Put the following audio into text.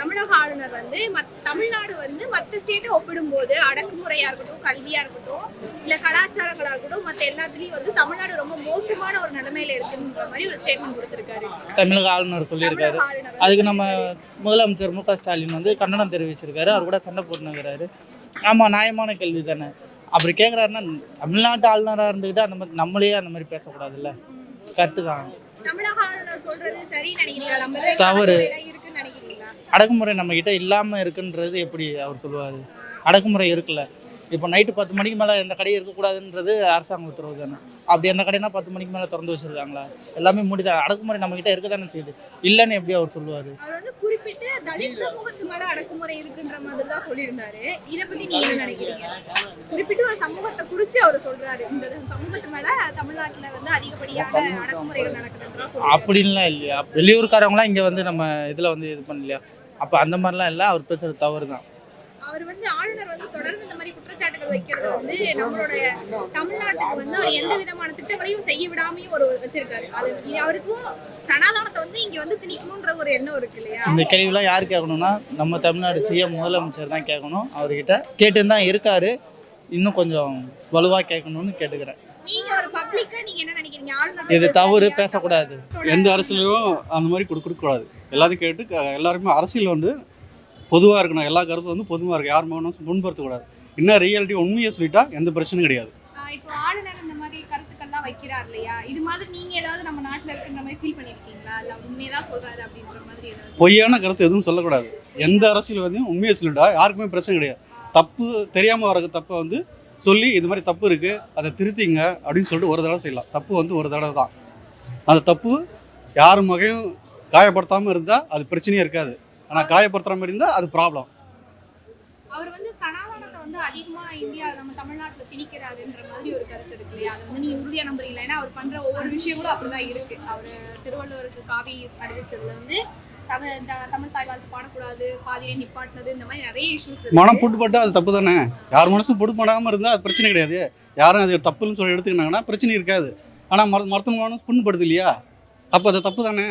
தமிழக ஆளுநர் வந்து மத்- தமிழ்நாடு வந்து மற்ற ஸ்டேட்டை ஒப்பிடும்போது அடக்குமுறையா இருக்கட்டும் கல்வியா இருக்கட்டும் இல்ல கலாச்சாரங்களா இருக்கட்டும் மத்த எல்லாத்துலயும் வந்து தமிழ்நாடு ரொம்ப மோசமான ஒரு நிலைமையில இருக்குன்ற மாதிரி ஒரு ஸ்டேட்மெண்ட் கொடுத்திருக்காரு. தமிழக ஆளுநர் சொல்லியிருக்காரு. அதுக்கு நம்ம முதலமைச்சர் மு ஸ்டாலின் வந்து கண்டனம் தெரிவிச்சிருக்காரு. அவர் கூட சண்டை போட்டுனுங்கிறாரு. ஆமாம் நியாயமான கேள்வி தானே. அப்படி கேட்குறாருன்னா தமிழ்நாட்டு ஆளுநராக இருந்துக்கிட்டு அந்த மாதிரி நம்மளே அந்த மாதிரி பேசக்கூடாதுல்ல. கரெக்டு தான். தவறு. அடக்குமுறை நம்மக்கிட்ட இல்லாமல் இருக்குன்றது எப்படி அவர் சொல்லுவார்? அடக்குமுறை இருக்குல்ல. இப்போ நைட்டு பத்து மணிக்கு மேலே எந்த கடையும் இருக்கக்கூடாதுன்றது அரசாங்க உத்தரவு தானே. அப்படி எந்த கடைனா பத்து மணிக்கு மேலே திறந்து வச்சிருக்காங்களா? எல்லாமே மூடிதான் அடக்குமுறை நம்மக்கிட்ட இருக்க தானே செய்யுது. இல்லைன்னு எப்படி அவர் சொல்லுவார்? தான் அப்படின்லாம் இல்லையா? வெளியூர்காரவங்களாம் இங்கே வந்து நம்ம இதில் வந்து இது பண்ணலையா? அப்போ அந்த மாதிரிலாம் இல்லை அவர் பேசுகிறது தவறு தான் அவர் வந்து ஆளுநர் வந்து தொடர்ந்து இந்த மாதிரி குற்றச்சாட்டுகள் வைக்கிறது வந்து நம்மளுடைய தமிழ்நாட்டுக்கு வந்து அவர் எந்த விதமான திட்டங்களையும் செய்ய விடாமையும் ஒரு வச்சிருக்காரு. அது அவருக்கும் சனாதனத்தை வந்து இங்க வந்து திணிக்கணும்ன்ற ஒரு எண்ணம் இருக்கு இல்லையா? இந்த கேள்விலாம் யார் கேட்கணும்னா நம்ம தமிழ்நாடு சிஎம் முதலமைச்சர் தான் கேட்கணும். அவர்கிட்ட கேட்டுன்னு தான் இருக்காரு. இன்னும் கொஞ்சம் வலுவாக கேட்கணும்னு கேட்டுக்கிறேன். நீங்க ஒரு பப்ளிக்கா நீங்க என்ன நினைக்கிறீங்க? ஆளுநர் இது தவறு பேசக்கூடாது. எந்த அரசியலையும் அந்த மாதிரி கொடுக்க கொடுக்கக்கூடாது. எல்லாத்தையும் கேட்டு க- எல்லாருமே அரசியல் வந்து பொதுவாக இருக்கணும். எல்லா கருத்தும் வந்து பொதுவாக இருக்கும் யார் மகனும் முன்படுத்தக்கூடாது இன்னும் ரியாலிட்டி உண்மையை சொல்லிட்டா எந்த பிரச்சனையும் கிடையாது. ஆஹ் இப்போ ஆளுநர் இந்த மாதிரி கருத்துக்கள்லாம் வைக்கிறார் இல்லையா? இது மாதிரி நீங்க ஏதாவது நம்ம நாட்டுல இருக்குன்ற மாதிரி ஃபீல் பண்ணிருக்கீங்களா? இல்ல உண்மையதான் சொல்றாரு அப்படின்ற மாதிரி ஏதாவது? பொய்யான கருத்து எதுவும் சொல்லக்கூடாது. எந்த அரசியல்வாதியும் உண்மையை சொல்லிட்டா யாருக்குமே பிரச்சனை கிடையாது. தப்பு தெரியாமல் வர தப்பை வந்து சொல்லி இது மாதிரி தப்பு இருக்குது அதை திருத்திங்க அப்படின்னு சொல்லிட்டு ஒரு தடவை செய்யலாம். தப்பு வந்து ஒரு தடவை தான். அந்த தப்பு யார் மகையும் காயப்படுத்தாமல் இருந்தால் அது பிரச்சனையே இருக்காது. ஆனால் காயப்படுத்துகிற மாதிரி இருந்தால் அது ப்ராப்ளம் அவர் வந்து சனாதனத்தை வந்து அதிகமா இந்தியா நம்ம தமிழ்நாட்டுல திணிக்கிறாருன்ற மாதிரி ஒரு கருத்து இருக்கு இல்லையா? அது வந்து நீங்க உறுதியா நம்புறீங்களா? ஏன்னா அவர் பண்ற ஒவ்வொரு விஷயம் கூட அப்படிதான் இருக்கு. அவர் திருவள்ளுவருக்கு காவி அறிவிச்சதுல வந்து தமிழ் தமிழ் தாய் வாழ்த்து பாடக்கூடாது பாதியை நிப்பாட்டினது இந்த மாதிரி நிறைய இஷ்யூஸ் மனம் புட்டுப்பட்டா அது தப்பு தானே? யார் மனசும் பண்ணாமல் இருந்தால் அது பிரச்சனை கிடையாது. யாரும் அது தப்புன்னு சொல்லி எடுத்துக்கினாங்கன்னா பிரச்சனை இருக்காது. ஆனால் மர மருத்துவ மனம் புண்படுது இல்லையா? அப்போ அது தப்பு தானே?